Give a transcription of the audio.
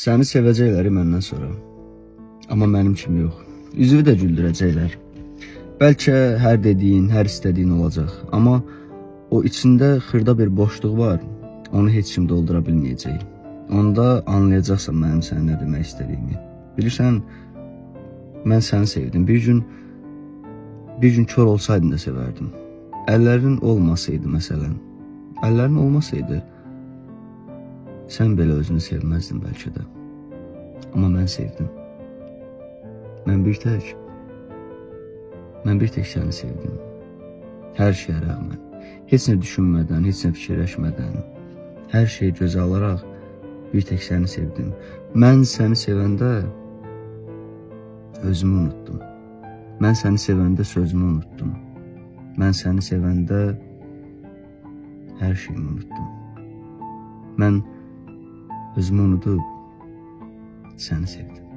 Səni sevəcəklər məndən sonra. Amma mənim kimi yox. Üzünü də güldürəcəklər. Bəlkə hər dediyin, hər istədiyin olacaq, amma o içində xırda bir boşluq var. Onu heç kim doldura bilməyəcək. Onda anlayacaqsan mənim sənə nə demək istədiyimi. Bilirsən, mən səni sevdim. Bir gün bir gün kör olsaydın da sevərdim. Əllərin olmasaydı məsələn, əllərin olmasaydı sən belə özünü sevməzdin bəlkə də. Amma mən sevdim. Mən bir tək mən bir tək səni sevdim. Hər şeyə rəğmən, heç nə düşünmədən, heç nə fikirləşmədən, hər şeyi gözə alaraq bir tək səni sevdim. Mən səni sevəndə özümü unutdum. Mən səni sevəndə sözümü unutdum. Mən səni sevəndə hər şeyimi unutdum. Mən özümü unudub səni sevdim.